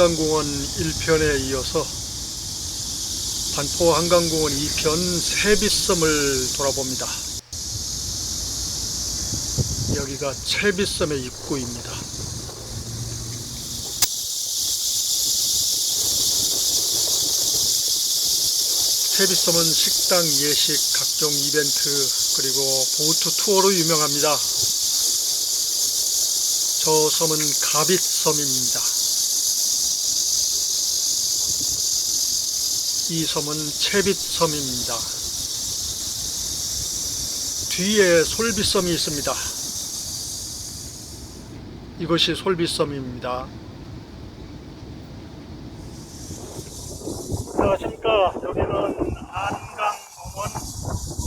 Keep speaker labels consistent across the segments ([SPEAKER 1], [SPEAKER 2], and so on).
[SPEAKER 1] 한강공원 1편에 이어서 반포 한강공원 2편 세빛섬을 돌아봅니다. 여기가 채빛섬의 입구입니다. 채빛섬은 식당, 예식, 각종 이벤트, 그리고 보트 투어로 유명합니다. 저 섬은 가빗섬입니다. 이 섬은 채빗섬입니다. 뒤에 솔빗섬이 있습니다. 이것이 솔빗섬입니다. 안녕하십니까. 여기는 안강공원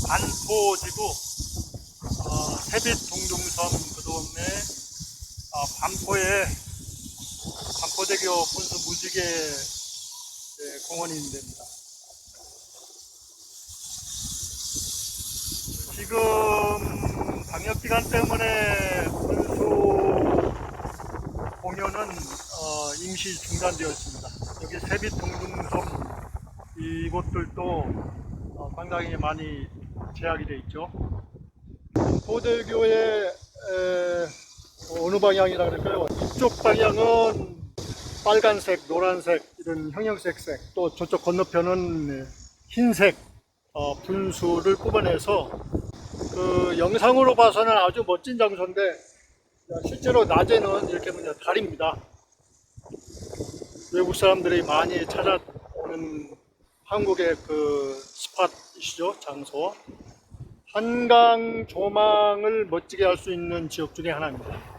[SPEAKER 1] 반포지구 어, 세빛 동둥섬 그 동네 아, 반포에 반포대교 분수 무지개 예, 공원이 있습니다. 지금 방역 기간 때문에 분수 공연은 어, 임시 중단되어 있습니다. 여기 세빛 동둥섬 이곳들도 어, 상당히 많이 제약이 되어 있죠. 포대교의 에, 어느 방향이라 그럴까요? 이쪽 방향은 빨간색, 노란색 이런 형형색색 또 저쪽 건너편은 흰색 어, 분수를 뽑아내서 그 영상으로 봐서는 아주 멋진 장소인데 실제로 낮에는 이렇게 보면 달입니다. 외국 사람들이 많이 찾아오는 한국의 그 스팟이시죠 장소. 한강 조망을 멋지게 할 수 있는 지역 중에 하나입니다.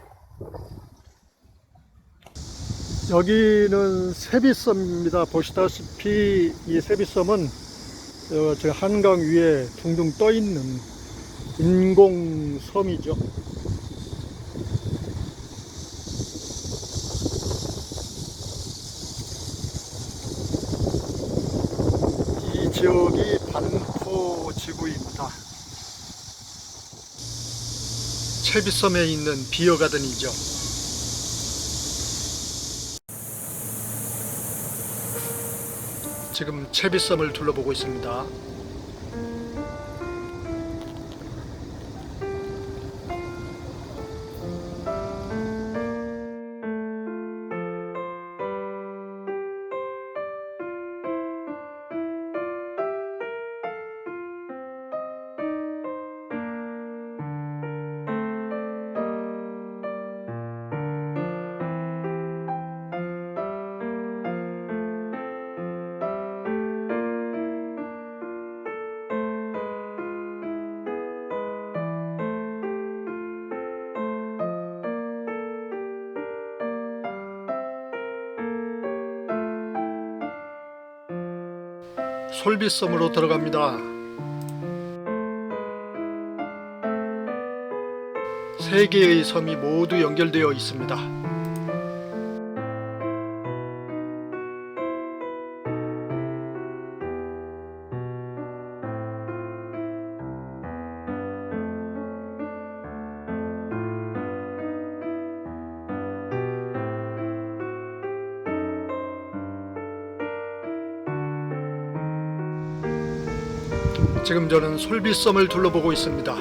[SPEAKER 1] 여기는 세빛섬입니다. 보시다시피 이 세빛섬은 어, 저 한강 위에 둥둥 떠 있는 인공섬이죠. 이 지역이 반포 지구입니다. 채비섬에 있는 비어가든이죠. 지금 채비섬을 둘러보고 있습니다. 솔비섬으로 들어갑니다. 세 개의 섬이 모두 연결되어 있습니다. 지금 저는 솔비섬을 둘러보고 있습니다.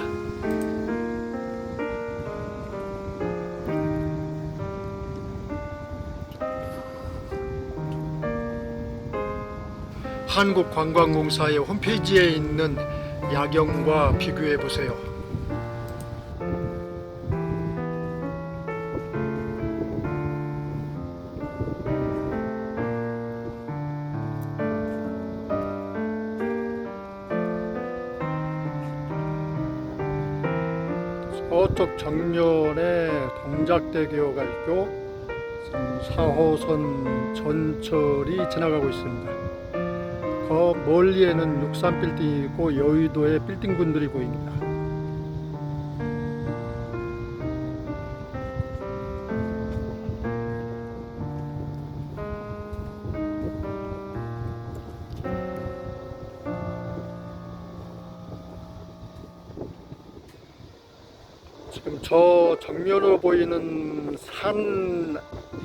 [SPEAKER 1] 한국관광공사의 홈페이지에 있는 야경과 비교해 보세요. 지금 4호선 전철이 지나가고 있습니다. 그 멀리에는 63 빌딩이 있고 여의도의 빌딩군들이 보입니다. 지금 저 정면으로 보이는 산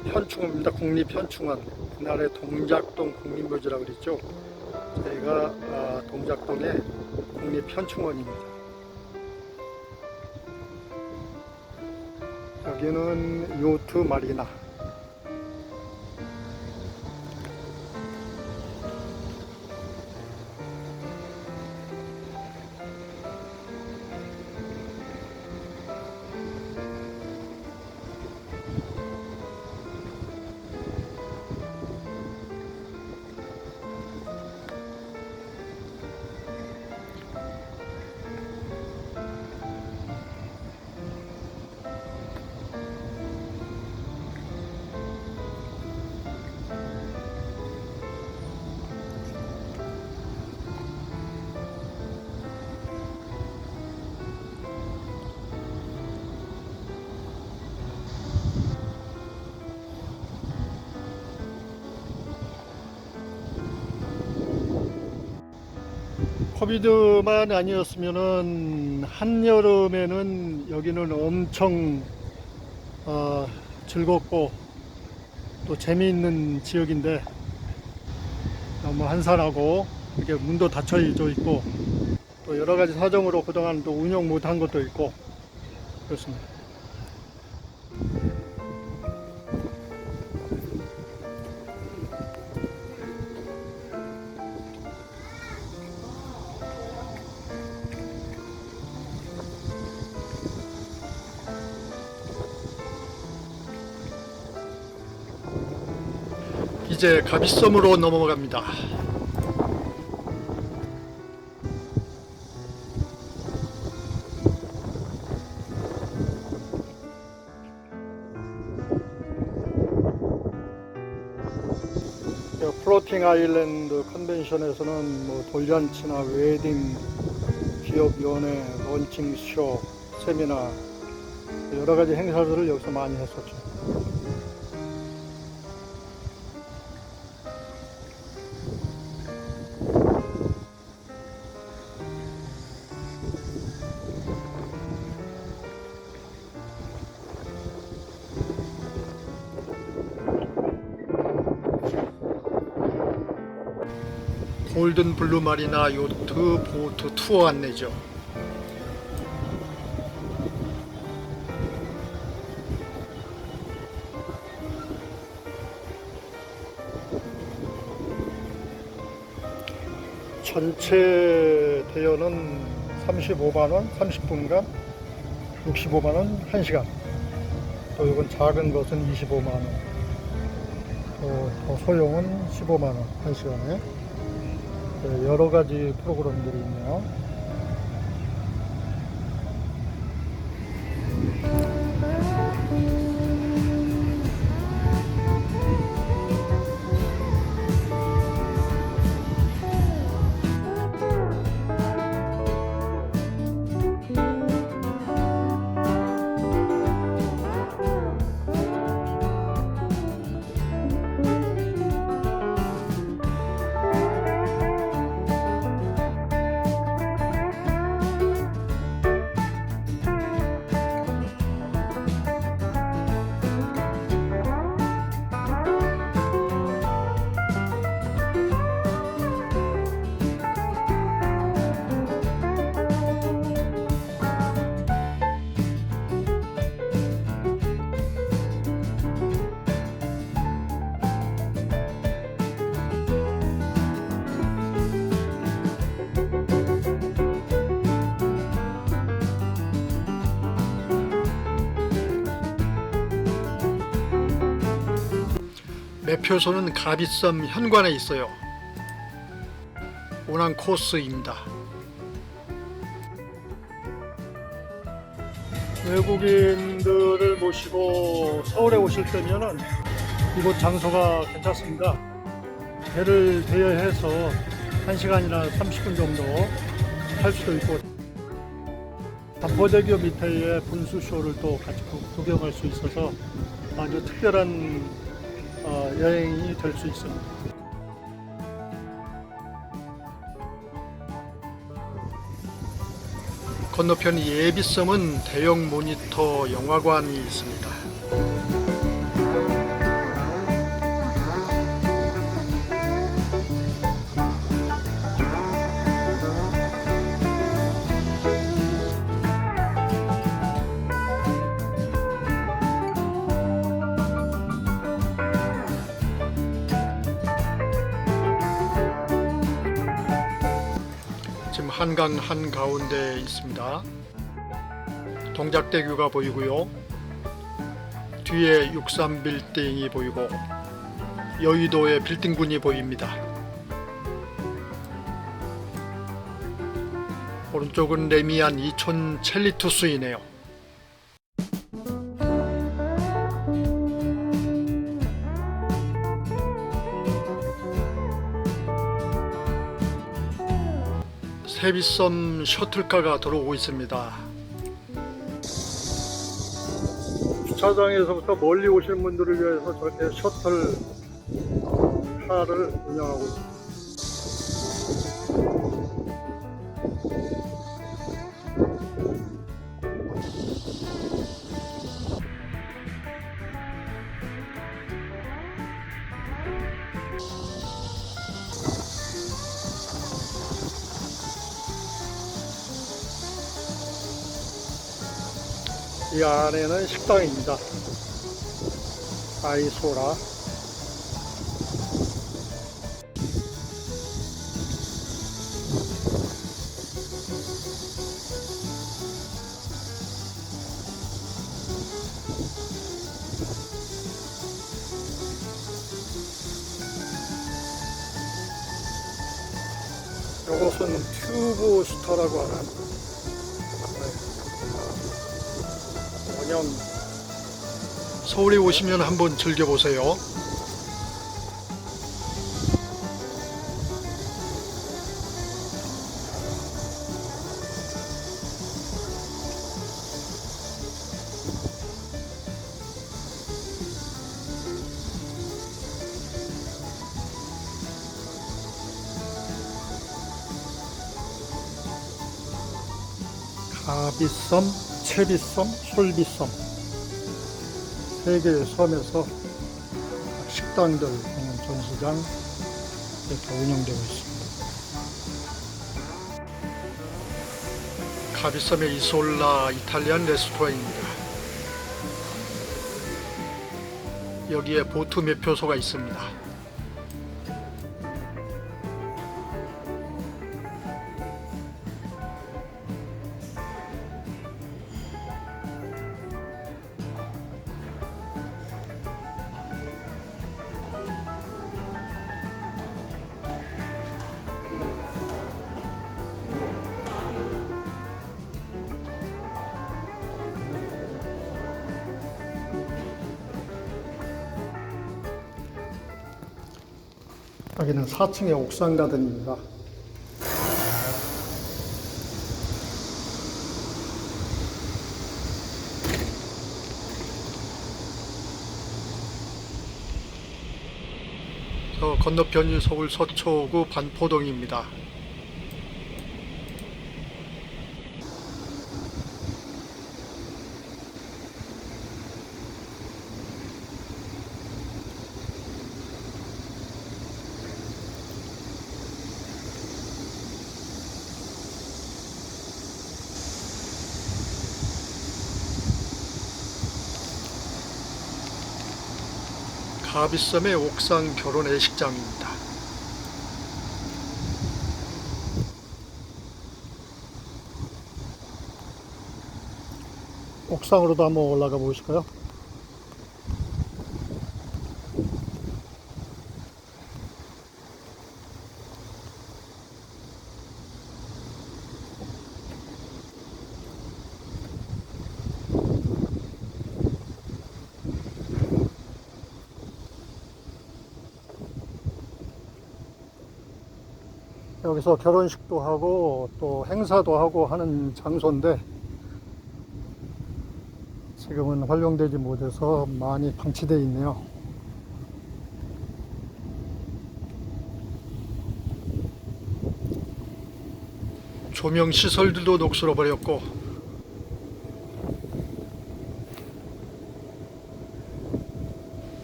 [SPEAKER 1] 현충원입니다. 국립현충원. 옛날에 동작동 국립묘지라고 그랬죠. 저희가 아, 동작동의 국립현충원입니다. 여기는 요트 마리나. 코비드만 아니었으면은 한여름에는 여기는 엄청 어, 즐겁고 또 재미있는 지역인데 너무 한산하고 이렇게 문도 닫혀져 있고 또 여러 가지 사정으로 그동안 또 운영 못한 것도 있고 그렇습니다. 이제 가비섬으로 넘어갑니다. 저 플로팅 아일랜드 컨벤션에서는 뭐 돌잔치나 웨딩, 기업 연회, 런칭 쇼, 세미나 여러 가지 행사들을 여기서 많이 했었죠. 골든 블루 마리나 요트 보트 투어 안내죠. 전체 대여는 35만원 30분간 65만원 1시간. 또 이건 작은 것은 25만원. 또, 더 소형은 15만원 1시간에. 네, 여러 가지 프로그램들이 있네요. 매표소는 가비섬 현관에 있어요. 오난 코스입니다. 외국인들을 모시고 서울에 오실 때면은 이곳 장소가 괜찮습니다. 배를 대여해서 1시간이나 30분 정도 탈 수도 있고 담보대교 밑에의 분수쇼를 또 같이 구- 구경할 수 있어서 아주 특별한 어, 여행이 될 수 있습니다. 건너편 예비섬은 대형 모니터 영화관이 있습니다. 한강 한가운데 있습니다. 동작대교가 보이고요. 뒤에 63 빌딩이 보이고 여의도의 빌딩군이 보입니다. 오른쪽은 레미안 이촌 첼리투스이네요. 세비섬 셔틀카가 들어오고 있습니다. 주차장에서부터 멀리 오시는 분들을 위해서 저렇게 셔틀 카를 운영하고 있습니다. 안에는 식당입니다. 아이소라. 이것은 튜브 스타라고 하는 서울에 오시면 한번 즐겨보세요. 가비섬, 채비섬, 솔비섬 세 개의 섬에서 식당들, 전시장 이렇게 운영되고 있습니다. 가비섬의 이솔라 이탈리안 레스토랑입니다. 여기에 보트 매표소가 있습니다. 4층의 옥상 가든입니다. 저 건너편이 서울 서초구 반포동입니다. 가비섬의 옥상 결혼 예식장입니다. 옥상으로도 한번 올라가 보실까요? 여기서 결혼식도 하고 또 행사도 하고 하는 장소인데 지금은 활용되지 못해서 많이 방치되어 있네요. 조명 시설들도 녹슬어 버렸고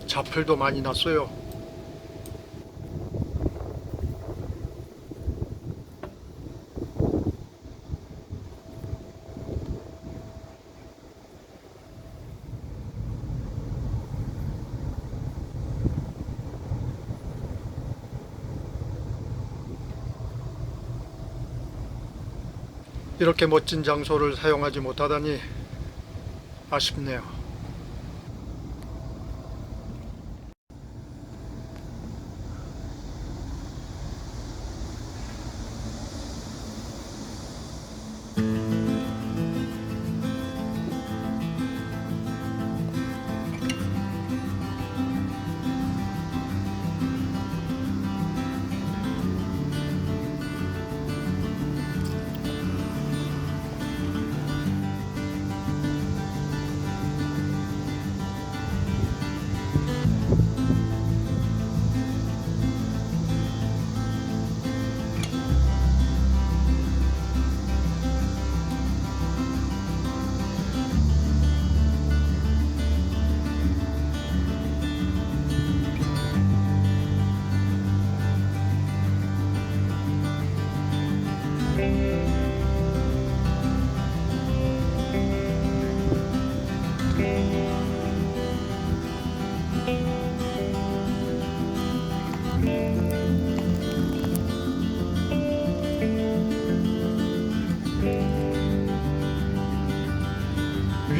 [SPEAKER 1] 자풀도 많이 났어요. 이렇게 멋진 장소를 사용하지 못하다니 아쉽네요.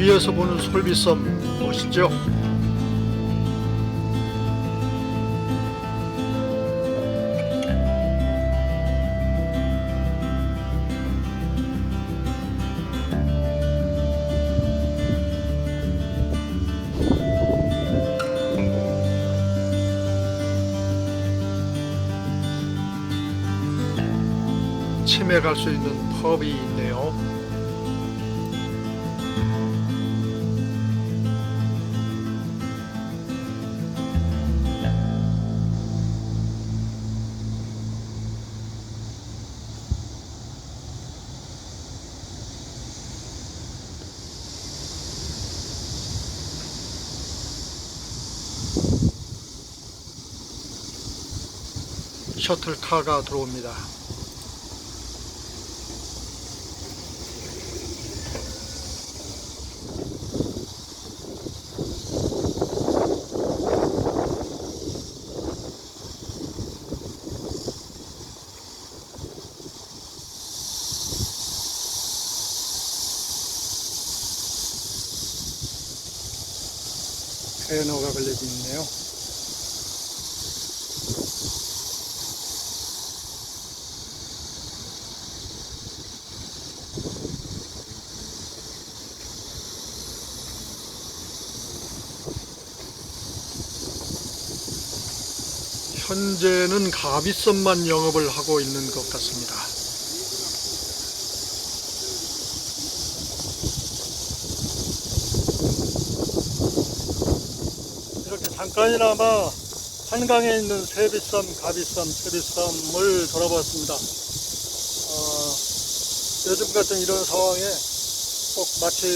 [SPEAKER 1] 위에서 보는 솔비섬 멋있죠? 치맥할 수 있는 펍이 셔틀카가 들어옵니다. 배너가 걸려져 있네요. 현재는 가비섬만 영업을 하고 있는 것 같습니다. 이렇게 잠깐이나마 한강에 있는 세비섬, 가비섬, 세비섬을 돌아봤습니다. 어, 요즘 같은 이런 상황에 꼭 마치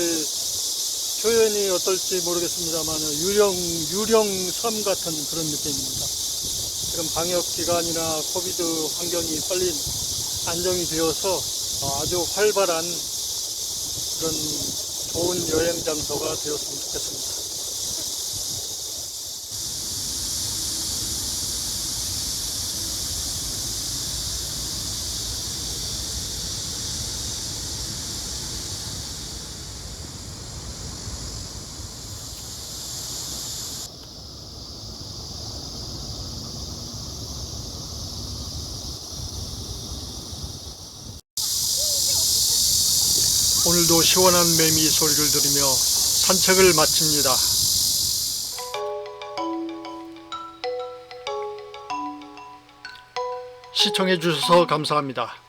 [SPEAKER 1] 표현이 어떨지 모르겠습니다만 유령 유령섬 같은 그런 느낌입니다. 지금 방역 기간이나 코비드 환경이 빨리 안정이 되어서 어, 아주 활발한 그런 좋은 여행 장소가 되었으면 좋겠습니다. 오늘도 시원한 매미 소리를 들으며 산책을 마칩니다. 시청해 주셔서 감사합니다.